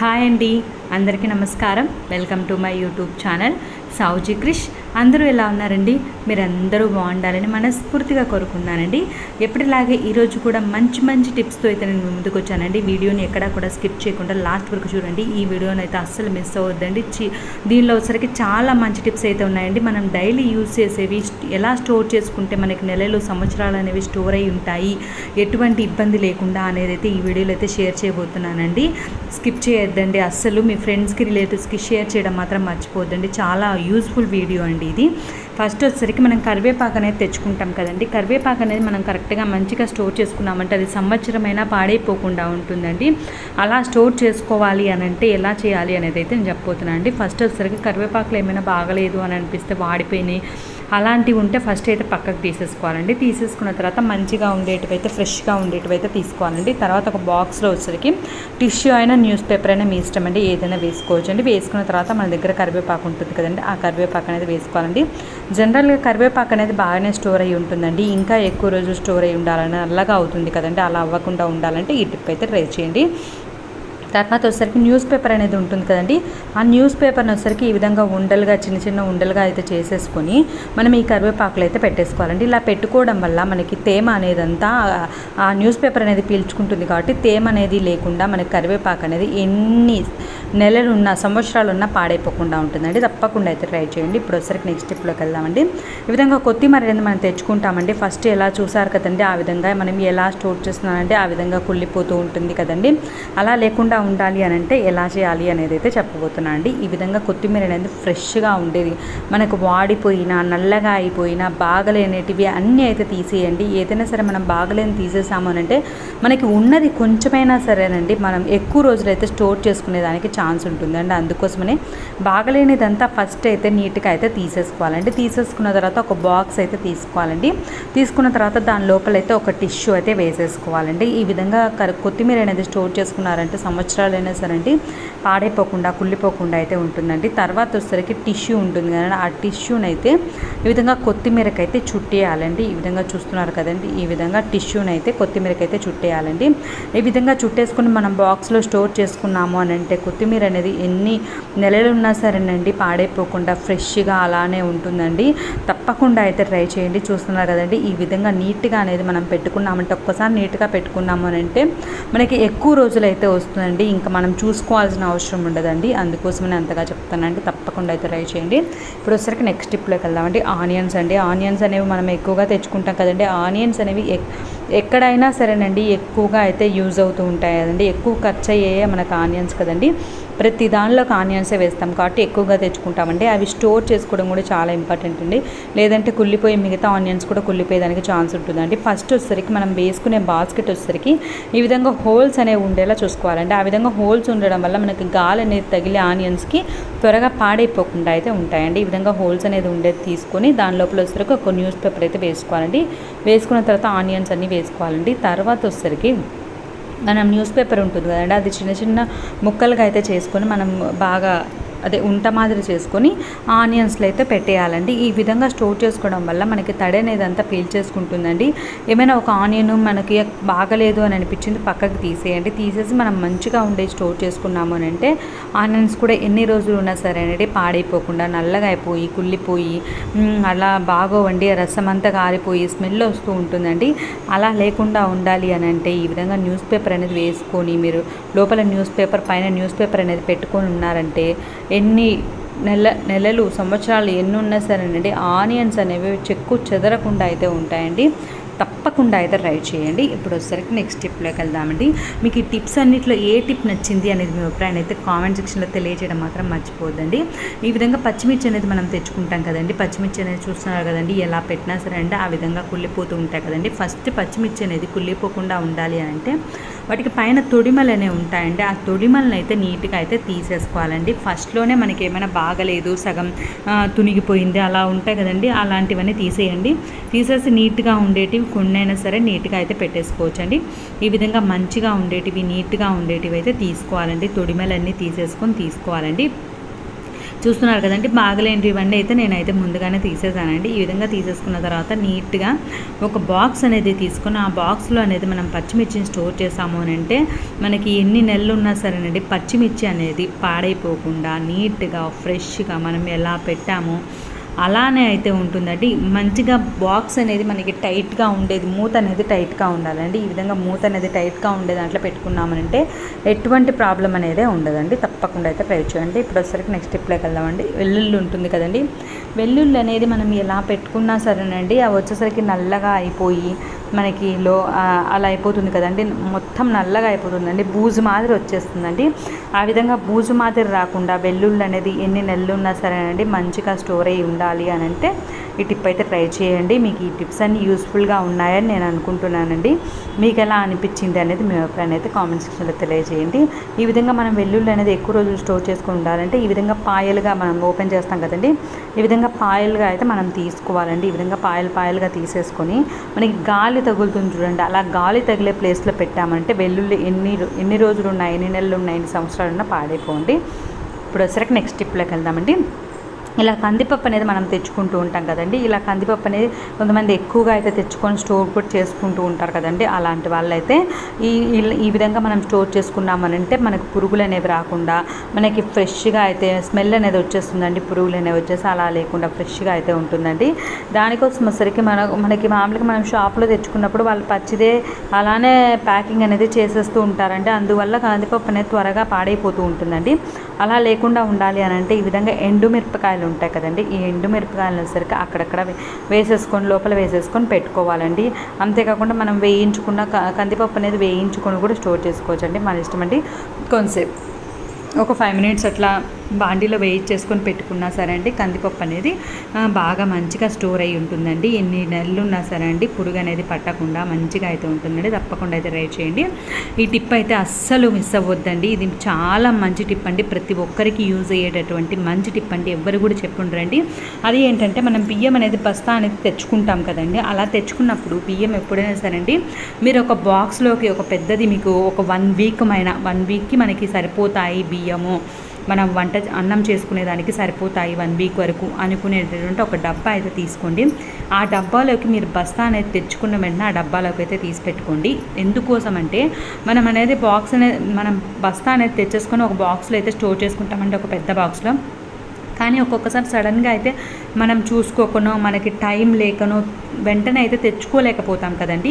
Hi అండి. అందరికీ నమస్కారం. Welcome to my YouTube channel Souji Krish. అందరూ ఎలా ఉన్నారండి? మీరందరూ బాగుండాలని మనస్ఫూర్తిగా కోరుకున్నానండి ఎప్పటిలాగే ఈరోజు కూడా మంచి మంచి టిప్స్తో అయితే నేను ముందుకు వచ్చానండి. వీడియోని ఎక్కడా కూడా స్కిప్ చేయకుండా లాస్ట్ వరకు చూడండి. ఈ వీడియోని అయితే అస్సలు మిస్ అవ్వద్దండి. చి దీనిలో వచ్చరికి చాలా మంచి టిప్స్ అయితే ఉన్నాయండి. మనం డైలీ యూజ్ చేసేవి ఎలా స్టోర్ చేసుకుంటే మనకి నెలలు సంవత్సరాలు అనేవి స్టోర్ అయి ఉంటాయి? ఎటువంటి ఇబ్బంది లేకుండా అనేది అయితే ఈ వీడియోలో అయితే షేర్ చేయబోతున్నానండి. స్కిప్ చేయొద్దండి. అస్సలు మీ ఫ్రెండ్స్కి రిలేటివ్స్కి షేర్ చేయడం మాత్రం మర్చిపోద్దండి చాలా యూస్ఫుల్ వీడియో అండి. ఇది. ఫస్ట్ వచ్చేసరికి మనం కరివేపాకు అనేది తెచ్చుకుంటాం కదండి. కరివేపాకు అనేది మనం కరెక్ట్గా మంచిగా స్టోర్ చేసుకున్నామంటే అది సంవత్సరమైనా పాడైపోకుండా ఉంటుందండి. అలా స్టోర్ చేసుకోవాలి అని అంటే ఎలా చేయాలి అనేది అయితే నేను చెప్పబోతున్నాను అండి ఫస్ట్ వచ్చేసరికి కరివేపాకులు ఏమైనా బాగలేదు అని అనిపిస్తే వాడిపోయినాయి. అలాంటివి ఉంటే ఫస్ట్ అయితే పక్కకు తీసేసుకోవాలండి. తీసేసుకున్న తర్వాత మంచిగా ఉండేటివైతే ఫ్రెష్గా ఉండేటివైతే తీసుకోవాలండి. తర్వాత ఒక బాక్స్లో వచ్చరికి టిష్యూ అయినా న్యూస్ పేపర్ అయినా మీ ఇష్టం అండి. ఏదైనా వేసుకోవచ్చు అండి వేసుకున్న తర్వాత మన దగ్గర కరివేపాకు ఉంటుంది కదండి. ఆ కరివేపాకు అనేది వేసుకోవాలండి. జనరల్గా కరివేపాకు అనేది బాగానే స్టోర్ అయ్యి ఉంటుందండి. ఇంకా ఎక్కువ రోజులు స్టోర్ అయ్యి ఉండాలని అల్లగా అవుతుంది కదండి. అలా అవ్వకుండా ఉండాలంటే ఈ టిప్ అయితే ట్రై చేయండి. తర్వాత వచ్చేసరికి న్యూస్ పేపర్ అనేది ఉంటుంది కదండి. ఆ న్యూస్ పేపర్ని వచ్చేసరికి ఈ విధంగా ఉండలుగా చిన్న చిన్న ఉండలుగా అయితే చేసేసుకొని మనం ఈ కరివేపాకులు అయితే పెట్టేసుకోవాలండి. ఇలా పెట్టుకోవడం వల్ల మనకి తేమ అనేది అంతా ఆ న్యూస్ పేపర్ అనేది పీల్చుకుంటుంది కాబట్టి తేమ అనేది లేకుండా మనకి కరివేపాకు అనేది ఎన్ని నెలలున్న సంవత్సరాలు ఉన్న పాడైపోకుండా ఉంటుందండి. తప్పకుండా అయితే ట్రై చేయండి. ఇప్పుడు వచ్చేసరికి నెక్స్ట్ స్టెప్లోకి వెళ్దామండి. ఈ విధంగా కొత్తిమీర అనేది మనం తెచ్చుకుంటామండి. ఫస్ట్ ఎలా చూసారు కదండి ఆ విధంగా మనం ఎలా స్టోర్ చేస్తున్నామంటే ఆ విధంగా కుళ్ళిపోతూ ఉంటుంది కదండి. అలా లేకుండా ఉండాలి అని అంటే ఎలా చేయాలి అనేది అయితే చెప్పబోతున్నానండి ఈ విధంగా కొత్తిమీర అనేది ఫ్రెష్గా ఉండేది. మనకు వాడిపోయినా నల్లగా అయిపోయినా బాగలేనేటివి అన్నీ అయితే తీసేయండి. ఏదైనా సరే మనం బాగలేని తీసేసాము అని అంటే మనకి ఉన్నది కొంచెమైనా సరేనండి. మనం ఎక్కువ రోజులైతే స్టోర్ చేసుకునేదానికి ఛాన్స్ ఉంటుందండి అందుకోసమనే బాగలేనిదంతా ఫస్ట్ అయితే నీట్గా అయితే తీసేసుకోవాలండి. తీసేసుకున్న తర్వాత ఒక బాక్స్ అయితే తీసుకోవాలండి. తీసుకున్న తర్వాత దాని లోపలైతే ఒక టిష్యూ అయితే వేసేసుకోవాలండి. ఈ విధంగా కొత్తిమీర అనేది స్టోర్ చేసుకున్నారంటే సంవత్సరాలైనా సరే అండి పాడైపోకుండా కుళ్ళిపోకుండా అయితే ఉంటుందండి. తర్వాత వచ్చేసరికి టిష్యూ ఉంటుంది కదండి. ఆ టిష్యూని అయితే ఈ విధంగా కొత్తిమీరకైతే అయితే చుట్టేయాలండి. ఈ విధంగా చూస్తున్నారు కదండి. ఈ విధంగా టిష్యూని అయితే కొత్తిమీరకి అయితే చుట్టేయాలండి. ఈ విధంగా చుట్టేసుకుని మనం బాక్స్లో స్టోర్ చేసుకున్నాము అని అంటే కొత్తిమీర అనేది ఎన్ని నెలలు ఉన్నా సరేనండి పాడైపోకుండా ఫ్రెష్గా అలానే ఉంటుందండి. తప్పకుండా అయితే ట్రై చేయండి. చూస్తున్నారు కదండి ఈ విధంగా నీట్గా అనేది మనం పెట్టుకున్నామంటే ఒక్కసారి నీట్గా పెట్టుకున్నాము అని అంటే మనకి ఎక్కువ రోజులు అయితే వస్తుందండి. ఇంకా మనం చూసుకోవాల్సిన అవసరం ఉండదండి. అందుకోసమని అంతగా చెప్తానండి తప్పకుండా అయితే ట్రై చేయండి. ఇప్పుడు వచ్చరికి నెక్స్ట్ స్టెప్లోకి వెళ్దామండి. ఆనియన్స్ అండి. ఆనియన్స్ అనేవి మనం ఎక్కువగా తెచ్చుకుంటాం కదండి. ఆనియన్స్ అనేవి ఎక్- ఎక్కడైనా సరేనండి ఎక్కువగా అయితే యూజ్ అవుతూ ఉంటాయి కదండి. ఎక్కువ ఖర్చు అయ్యే మనకు ఆనియన్స్ కదండి. ప్రతి దానిలోకి ఆనియన్సే వేస్తాం. కాబట్టి ఎక్కువగా తెచ్చుకుంటామండి. అవి స్టోర్ చేసుకోవడం కూడా చాలా ఇంపార్టెంట్ అండి. లేదంటే కుళ్ళిపోయి మిగతా ఆనియన్స్ కూడా కుళ్ళిపోయేదానికి ఛాన్స్ ఉంటుందండి. ఫస్ట్ వచ్చేసరికి మనం వేసుకునే బాస్కెట్ వచ్చేసరికి ఈ విధంగా హోల్స్ అనేవి ఉండేలా చూసుకోవాలండి. ఆ విధంగా హోల్స్ ఉండడం వల్ల మనకి గాలి అనేది తగిలే ఆనియన్స్కి త్వరగా పాడైపోకుండా అయితే ఉంటాయండి. ఈ విధంగా హోల్స్ అనేది ఉండేది తీసుకొని దాని లోపల వచ్చేసరికి ఒక న్యూస్ పేపర్ అయితే వేసుకోవాలండి. వేసుకున్న తర్వాత ఆనియన్స్ అన్నీ వేసుకోవాలండి. తర్వాత వచ్చేసరికి మనం న్యూస్ పేపర్ ఉంటుంది కదండి. అది చిన్న చిన్న ముక్కలుగా అయితే చేసుకొని మనం బాగా అదే ఉంట మాదిరి చేసుకొని ఆనియన్స్లో అయితే పెట్టేయాలండి. ఈ విధంగా స్టోర్ చేసుకోవడం వల్ల మనకి తడి అనేది అంతా పీల్చేసుకుంటుందండి ఏమైనా ఒక ఆనియన్ మనకి బాగలేదు అని అనిపించింది పక్కకి తీసేయండి. తీసేసి మనం మంచిగా ఉండే స్టోర్ చేసుకున్నాము అని అంటే ఆనియన్స్ కూడా ఎన్ని రోజులు ఉన్నా సరే అనేది పాడైపోకుండా నల్లగా అయిపోయి కుళ్ళిపోయి అలా బాగోవండి. రసం అంతా కారిపోయి స్మెల్ వస్తూ ఉంటుందండి. అలా లేకుండా ఉండాలి అని అంటే ఈ విధంగా న్యూస్ పేపర్ అనేది వేసుకొని మీరు లోపల న్యూస్ పేపర్ పైన న్యూస్ పేపర్ అనేది పెట్టుకొని ఉన్నారంటే ఎన్ని నెల నెలలు సంవత్సరాలు ఎన్ని ఉన్నా సరేనండి ఆనియన్స్ అనేవి చెక్కు చెదరకుండా అయితే ఉంటాయండి. తప్పకుండా అయితే ట్రై చేయండి. ఇప్పుడు వచ్చేసరికి నెక్స్ట్ టిప్లోకి వెళ్దామండి. మీకు ఈ టిప్స్ అన్నింటిలో ఏ టిప్ నచ్చింది అనేది మీ అభిప్రాయం అయితే కామెంట్ సెక్షన్లో తెలియజేయడం మాత్రం మర్చిపోద్దండి ఈ విధంగా పచ్చిమిర్చి అనేది మనం తెచ్చుకుంటాం కదండి. పచ్చిమిర్చి అనేది చూస్తున్నారు కదండి ఎలా పెట్టినా సరే అండి ఆ విధంగా కుళ్ళిపోతూ ఉంటాయి కదండి. ఫస్ట్ పచ్చిమిర్చి అనేది కుళ్ళిపోకుండా ఉండాలి అని అంటే వాటికి పైన తొడిమలు అనేవి ఉంటాయండి. ఆ తొడిమలను అయితే నీట్గా అయితే తీసేసుకోవాలండి. ఫస్ట్లోనే మనకి ఏమైనా బాగలేదు సగం తునిగిపోయింది అలా ఉంటాయి కదండి. అలాంటివన్నీ తీసేయండి. తీసేసి నీట్గా ఉండేటివి కొన్నైనా సరే నీట్గా అయితే పెట్టేసుకోవచ్చండి. ఈ విధంగా మంచిగా ఉండేటివి నీట్గా ఉండేటివి అయితే తీసుకోవాలండి. తొడిమలన్నీ తీసేసుకొని తీసుకోవాలండి. చూస్తున్నారు కదండి బాగలేంటి ఇవన్నీ అయితే నేనైతే ముందుగానే తీసేసానండి. ఈ విధంగా తీసేసుకున్న తర్వాత నీట్గా ఒక బాక్స్ అనేది తీసుకుని ఆ బాక్స్లో అనేది మనం పచ్చిమిర్చిని స్టోర్ చేసాము అని అంటే మనకి ఎన్ని నెలలు ఉన్నా సరేనండి పచ్చిమిర్చి అనేది పాడైపోకుండా నీట్గా ఫ్రెష్గా మనం ఎలా పెట్టామో అలానే అయితే ఉంటుందండి. మంచిగా బాక్స్ అనేది మనకి టైట్గా ఉండేది మూత అనేది టైట్గా ఉండాలండి. ఈ విధంగా మూత అనేది టైట్గా ఉండే దాంట్లో పెట్టుకున్నామనంటే ఎటువంటి ప్రాబ్లం అనేది ఉండదండి. తప్పకుండా అయితే ట్రై చేయండి. ఇప్పుడు వచ్చేసరికి నెక్స్ట్ స్టెప్లోకి వెళ్దామండి. వెల్లుల్లి ఉంటుంది కదండి. వెల్లుల్లి అనేది మనం ఎలా పెట్టుకున్నా సరేనండి అవి వచ్చేసరికి నల్లగా అయిపోయి మనకి లో అలా అయిపోతుంది కదండి. మొత్తం నల్లగా అయిపోతుందండి. బూజు మాదిరి వచ్చేస్తుందండి. ఆ విధంగా బూజు మాదిరి రాకుండా వెల్లుల్లి అనేది ఎన్ని నెలలు ఉన్నా సరేనండి మంచిగా స్టోర్ అయ్యి ఉండాలి అని అంటే ఈ టిప్ అయితే ట్రై చేయండి. మీకు ఈ టిప్స్ అన్ని యూస్ఫుల్గా ఉన్నాయని నేను అనుకుంటున్నానండి. మీకు ఎలా అనిపించింది అనేది మీ అభిప్రాయం అయితే కామెంట్ సెక్షన్లో తెలియజేయండి. ఈ విధంగా మనం వెల్లుల్లి అనేది ఎక్కువ రోజులు స్టోర్ చేసుకుని ఉండాలంటే ఈ విధంగా పాయలుగా మనం ఓపెన్ చేస్తాం కదండి. ఈ విధంగా పాయలుగా అయితే మనం తీసుకోవాలండి. ఈ విధంగా పాయలు పాయలుగా తీసేసుకొని మనకి గాలి తగులుతుంది చూడండి. అలా గాలి తగిలే ప్లేస్లో పెట్టామంటే వెల్లుల్లి ఎన్ని ఎన్ని రోజులు ఉన్నాయి ఎన్ని నెలలు ఉన్నాయి ఎన్ని సంవత్సరాలు ఉన్నా పాడైపోండి ఇప్పుడు వచ్చేసరికి నెక్స్ట్ టిప్లోకి వెళ్దామండి. ఇలా కందిపప్పు అనేది మనం తెచ్చుకుంటూ ఉంటాం కదండి. ఇలా కందిపప్పు అనేది కొంతమంది ఎక్కువగా అయితే తెచ్చుకొని స్టోర్ కూడా చేసుకుంటూ ఉంటారు కదండి. అలాంటి వాళ్ళైతే ఈ ఈ విధంగా మనం స్టోర్ చేసుకున్నామనంటే మనకు పురుగులు అనేవి రాకుండా మనకి ఫ్రెష్గా అయితే స్మెల్ అనేది వచ్చేస్తుందండి. పురుగులు అనేవి వచ్చేసి అలా లేకుండా ఫ్రెష్గా అయితే ఉంటుందండి. దానికోసం వచ్చరికి మన మనకి మామూలుగా మనం షాప్లో తెచ్చుకున్నప్పుడు వాళ్ళు పచ్చిదే అలానే ప్యాకింగ్ అనేది చేసేస్తూ ఉంటారండి. అందువల్ల కందిపప్పు అనేది త్వరగా పాడైపోతూ ఉంటుందండి. అలా లేకుండా ఉండాలి అని అంటే ఈ విధంగా ఎండు మిరపకాయలు ఉంటాయి కదండి ఈ ఎండు మిరపకాయలు సరికి అక్కడక్కడ వేసేసుకొని లోపల వేసేసుకొని పెట్టుకోవాలండి. అంతేకాకుండా మనం వేయించుకున్న కందిపప్పు అనేది వేయించుకొని కూడా స్టోర్ చేసుకోవచ్చు అండి మన ఇష్టం అండి కొంతసేపు ఒక ఫైవ్ మినిట్స్ అట్లా బాండీలో వేయించేసుకొని పెట్టుకున్నా సరే అండి కందిపప్పు అనేది బాగా మంచిగా స్టోర్ అయ్యి ఉంటుందండి. ఎన్ని నెలలు ఉన్నా సరే అండి పురుగు అనేది పట్టకుండా మంచిగా అయితే ఉంటుందండి. తప్పకుండా అయితే ట్రై చేయండి. ఈ టిప్ అయితే అస్సలు మిస్ అవ్వద్దండి. ఇది చాలా మంచి టిప్ అండి. ప్రతి ఒక్కరికి యూజ్ అయ్యేటటువంటి మంచి టిప్ అండి. ఎవరు కూడా చెప్పుండ్రండి అది ఏంటంటే మనం బియ్యం అనేది బస్తా అనేది తెచ్చుకుంటాం కదండి. అలా తెచ్చుకున్నప్పుడు బియ్యం ఎప్పుడైనా సరే అండి మీరు ఒక బాక్స్లోకి ఒక పెద్దది మీకు ఒక వన్ వీక్ అయినా వన్ వీక్కి మనకి సరిపోతాయి బియ్యము. మనం వంట అన్నం చేసుకునేదానికి సరిపోతాయి వన్ వీక్ వరకు అనుకునేటటువంటి ఒక డబ్బా అయితే తీసుకోండి. ఆ డబ్బాలోకి మీరు బస్తా అనేది తెచ్చుకున్న వెంటనే ఆ డబ్బాలోకి అయితే తీసి పెట్టుకోండి. ఎందుకోసం అంటే మనం అనేది బాక్స్ అనేది మనం బస్తా అనేది తెచ్చేసుకొని ఒక బాక్స్లో అయితే స్టోర్ చేసుకుంటామంటే ఒక పెద్ద బాక్స్లో. కానీ ఒక్కొక్కసారి సడన్గా అయితే మనం చూసుకోకనో మనకి టైం లేకనో వెంటనే అయితే తెచ్చుకోలేకపోతాం కదండి.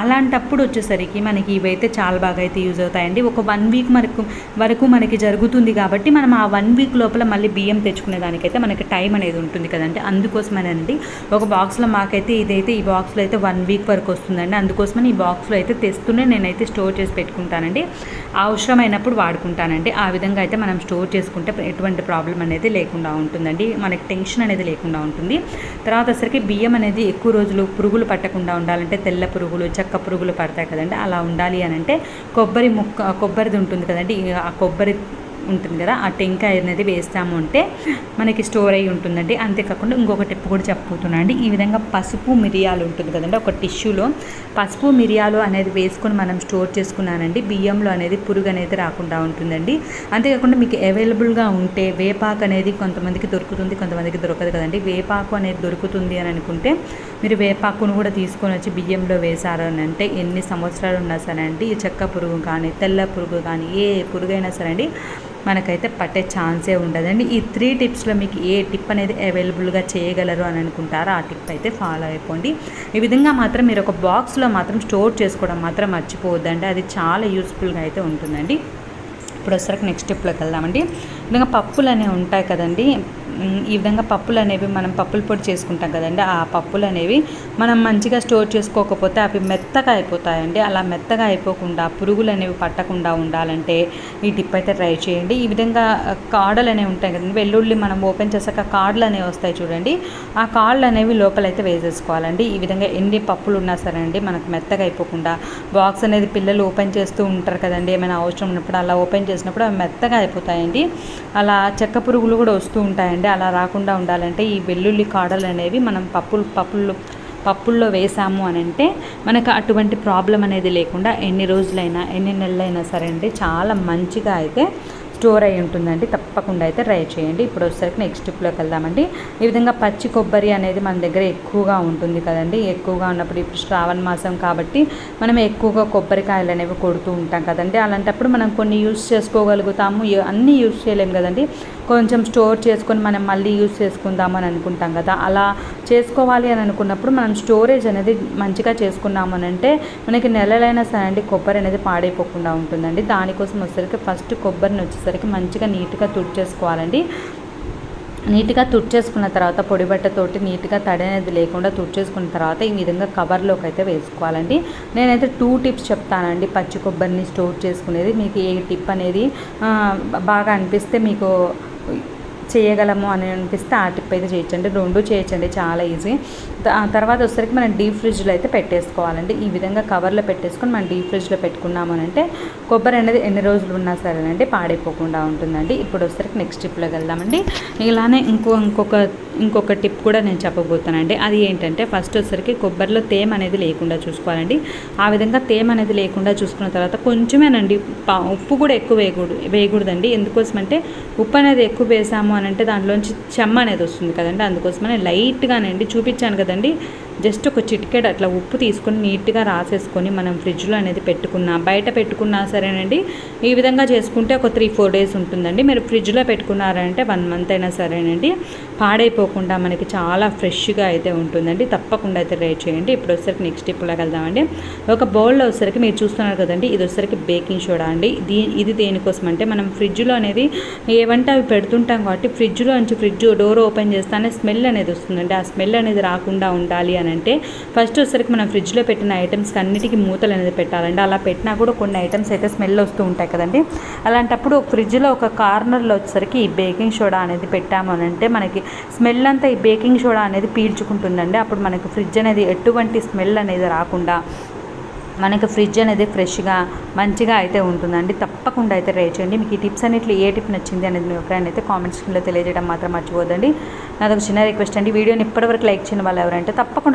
అలాంటప్పుడు వచ్చేసరికి మనకి ఇవైతే చాలా బాగా అయితే యూజ్ అవుతాయండి. ఒక వన్ వీక్ మనకు వరకు మనకి జరుగుతుంది కాబట్టి మనం ఆ వన్ వీక్ లోపల మళ్ళీ బియ్యం తెచ్చుకునే దానికైతే మనకి టైం అనేది ఉంటుంది కదండి. అందుకోసమేనండి ఒక బాక్స్లో మాకైతే ఇదైతే ఈ బాక్స్లో అయితే వన్ వీక్ వరకు వస్తుందండి. అందుకోసమని ఈ బాక్స్లో అయితే తెస్తూనే నేనైతే స్టోర్ చేసి పెట్టుకుంటానండి. అవసరమైనప్పుడు వాడుకుంటానండి. ఆ విధంగా అయితే మనం స్టోర్ చేసుకుంటే ఎటువంటి ప్రాబ్లం అనేది లేకుండా ఉంటుందండి. మనకి టెన్షన్ అనేది లేకుండా ఉంటుంది. తర్వాత వచ్చరికి బియ్యం అనేది ఎక్కువ రోజులు పురుగులు పట్టకుండా ఉండాలంటే తెల్ల పురుగులు చెక్క పురుగులు పడతాయి కదండి. అలా ఉండాలి అని అంటే కొబ్బరి ముక్క కొబ్బరిది ఉంటుంది కదండి. ఆ కొబ్బరి ఉంటుంది కదా ఆ టెంకాయ అనేది వేస్తాము అంటే మనకి స్టోర్ అయ్యి ఉంటుందండి. అంతేకాకుండా ఇంకొక టిప్ కూడా చెప్పబోతున్నాను ఈ విధంగా పసుపు మిరియాలు ఉంటుంది కదండి ఒక టిష్యూలో పసుపు మిరియాలు అనేది వేసుకొని మనం స్టోర్ చేసుకున్నానండి. బియ్యంలో అనేది పురుగు అనేది రాకుండా ఉంటుందండి. అంతేకాకుండా మీకు అవైలబుల్గా ఉంటే వేపాకు అనేది కొంతమందికి దొరుకుతుంది కొంతమందికి దొరకదు కదండి. వేపాకు అనేది దొరుకుతుంది అని అనుకుంటే మీరు వేపాకును కూడా తీసుకొని వచ్చి బియ్యంలో వేశారని అని అంటే ఎన్ని సంవత్సరాలు ఉన్నా సరే అండి ఈ చెక్క పురుగు కానీ తెల్ల పురుగు కానీ ఏ పురుగైనా సరే అండి మనకైతే పట్టే ఛాన్సే ఉండదండి. ఈ త్రీ టిప్స్లో మీకు ఏ టిప్ అనేది అవైలబుల్గా చేయగలరు అని అనుకుంటారో ఆ టిప్ అయితే ఫాలో అయిపోండి. ఈ విధంగా మాత్రం మీరు ఒక బాక్స్లో మాత్రం స్టోర్ చేసుకోవడం మాత్రం మర్చిపోవద్దండి. అది చాలా యూస్ఫుల్గా అయితే ఉంటుందండి. ఇప్పుడు వచ్చరికి నెక్స్ట్ స్టెప్లోకి వెళ్దామండి. విధంగా పప్పులు అనేవి ఉంటాయి కదండి. ఈ విధంగా పప్పులు అనేవి మనం పప్పుల పొడి చేసుకుంటాం కదండి. ఆ పప్పులు అనేవి మనం మంచిగా స్టోర్ చేసుకోకపోతే అవి మెత్తగా అయిపోతాయండి. అలా మెత్తగా అయిపోకుండా పురుగులు అనేవి పట్టకుండా ఉండాలంటే ఈ టిప్ అయితే ట్రై చేయండి. ఈ విధంగా కాడలు అనేవి ఉంటాయి కదండి. వెల్లుల్లి మనం ఓపెన్ చేసాక కాడలు అనేవి వస్తాయి చూడండి. ఆ కాడలు అనేవి లోపలైతే వేసేసుకోవాలండి. ఈ విధంగా ఎన్ని పప్పులు ఉన్నా సరే అండి మనకు మెత్తగా అయిపోకుండా బాక్స్ అనేది పిల్లలు ఓపెన్ చేస్తూ ఉంటారు కదండి. ఏమైనా అవసరం ఉన్నప్పుడు అలా ఓపెన్ చేసినప్పుడు అవి మెత్తగా అయిపోతాయండి. అలా చెక్క పురుగులు కూడా వస్తూ ఉంటాయండి. అలా రాకుండా ఉండాలంటే ఈ వెల్లుల్లి కాడలు అనేవి మనం పప్పులు పప్పులు పప్పుల్లో వేసాము అని అంటే మనకు అటువంటి ప్రాబ్లం అనేది లేకుండా ఎన్ని రోజులైనా ఎన్ని నెలలైనా సరే అండి చాలా మంచిగా అయితే స్టోర్ అయి ఉంటుందండి. తప్పకుండా అయితే ట్రై చేయండి. ఇప్పుడు వచ్చేసరికి నెక్స్ట్ టిప్లోకి వెళ్దామండి. ఈ విధంగా పచ్చి కొబ్బరి అనేది మన దగ్గర ఎక్కువగా ఉంటుంది కదండి. ఎక్కువగా ఉన్నప్పుడు ఇప్పుడు శ్రావణ మాసం కాబట్టి మనం ఎక్కువగా కొబ్బరికాయలు అనేవి కొడుతూ ఉంటాం కదండి. అలాంటప్పుడు మనం కొన్ని యూస్ చేసుకోగలుగుతాము. అన్నీ యూస్ చేయలేము కదండి. కొంచెం స్టోర్ చేసుకొని మనం మళ్ళీ యూస్ చేసుకుందాం అని అనుకుంటాం కదా. అలా చేసుకోవాలి అని అనుకున్నప్పుడు మనం స్టోరేజ్ అనేది మంచిగా చేసుకున్నాము అని అంటే మనకి నెలలైనా సరే అండి కొబ్బరి అనేది పాడైపోకుండా ఉంటుందండి. దానికోసం వచ్చేసరికి ఫస్ట్ కొబ్బరిని వచ్చేసరికి మంచిగా నీట్గా తుడిచేసుకోవాలండి. నీట్గా తుడిచేసుకున్న తర్వాత పొడి బట్టతోటి నీట్గా తడి అనేది లేకుండా తుడిచేసుకున్న తర్వాత ఈ విధంగా కవర్లోకి అయితే వేసుకోవాలండి. నేనైతే టూ టిప్స్ చెప్తానండి పచ్చి కొబ్బరిని స్టోర్ చేసుకునేది. మీకు ఏ టిప్ అనేది బాగా అనిపిస్తే మీకు చేయగలము అని అనిపిస్తే ఆ టిప్ అయితే చేయొచ్చండి రెండు చేయొచ్చండి చాలా ఈజీ. తర్వాత వచ్చేసరికి మనం డీప్ ఫ్రిడ్జ్లో అయితే పెట్టేసుకోవాలండి. ఈ విధంగా కవర్లో పెట్టేసుకొని మనం డీప్ ఫ్రిడ్జ్లో పెట్టుకున్నాము అంటే కొబ్బరి అనేది ఎన్ని రోజులు ఉన్నా సరేనండి పాడైపోకుండా ఉంటుందండి. ఇప్పుడు వచ్చేసరికి నెక్స్ట్ టిప్లోకి వెళ్దామండి. ఇలానే ఇంకో ఇంకొక ఇంకొక టిప్ కూడా నేను చెప్పబోతానండి అది ఏంటంటే ఫస్ట్ వచ్చేసరికి కొబ్బరిలో తేమ అనేది లేకుండా చూసుకోవాలండి. ఆ విధంగా తేమ అనేది లేకుండా చూసుకున్న తర్వాత కొంచెమేనండి ఉప్పు కూడా ఎక్కువ వేయకూడదు వేయకూడదండి. ఎందుకోసం అంటే ఉప్పు అనేది ఎక్కువ వేసాము అని అంటే దాంట్లోంచి చెమ్మ అనేది వస్తుంది కదండి. అందుకోసమని లైట్గానండి చూపించాను కదా కదండి. జస్ట్ ఒక చిటికెడ్ అట్లా ఉప్పు తీసుకొని నీట్గా రాసేసుకొని మనం ఫ్రిడ్జ్లో అనేది పెట్టుకున్నా బయట పెట్టుకున్నా సరేనండి. ఈ విధంగా చేసుకుంటే ఒక త్రీ ఫోర్ డేస్ ఉంటుందండి. మీరు ఫ్రిడ్జ్లో పెట్టుకున్నారంటే వన్ మంత్ అయినా సరేనండి. పాడైపోకుండా మనకి చాలా ఫ్రెష్గా అయితే ఉంటుందండి. తప్పకుండా అయితే ట్రై చేయండి. ఇప్పుడు వచ్చేసరికి నెక్స్ట్ టిప్లోకి వెళ్దామండి. ఒక బౌల్లో వచ్చేసరికి మీరు చూస్తున్నారు కదండి ఇది వచ్చేసరికి బేకింగ్ సోడా అండి. దీ ఇది దేనికోసం అంటే మనం ఫ్రిడ్జ్లో అనేది ఏవంటే అవి పెడుతుంటాం కాబట్టి ఫ్రిడ్జ్లో నుంచి ఫ్రిడ్జ్ డోర్ ఓపెన్ చేస్తానే స్మెల్ అనేది వస్తుందండి. ఆ స్మెల్ అనేది రాకుండా ఉండాలి అని అంటే ఫస్ట్ వచ్చేసరికి మనం ఫ్రిడ్జ్లో పెట్టిన ఐటమ్స్కి అన్నిటికీ మూతలు అనేది పెట్టాలండి. అలా పెట్టినా కూడా కొన్ని ఐటమ్స్ అయితే స్మెల్ వస్తూ ఉంటాయి కదండి. అలాంటప్పుడు ఫ్రిడ్జ్లో ఒక కార్నర్లో వచ్చేసరికి ఈ బేకింగ్ సోడా అనేది పెట్టాము అని అంటే మనకి స్మెల్ అంతా ఈ బేకింగ్ సోడా అనేది పీల్చుకుంటుందండి. అప్పుడు మనకి ఫ్రిడ్జ్ అనేది ఎటువంటి స్మెల్ అనేది రాకుండా మనకి ఫ్రిడ్జ్ అనేది ఫ్రెష్గా మంచిగా అయితే ఉంటుందండి. తప్పకుండా అయితే ట్రై చేయండి. మీకు ఈ టిప్స్ అన్నిట్లో ఏ టిప్ నచ్చింది అనేది మీ అభిప్రాయాన్ని అయితే కామెంట్ కామెంట్స్లో తెలియజేయడం మాత్రం మర్చిపోదండి నాదొక చిన్న రిక్వెస్ట్ అండి. వీడియోని ఇప్పటివరకు లైక్ చేయని వాళ్ళు ఎవరంటే తప్పకుండా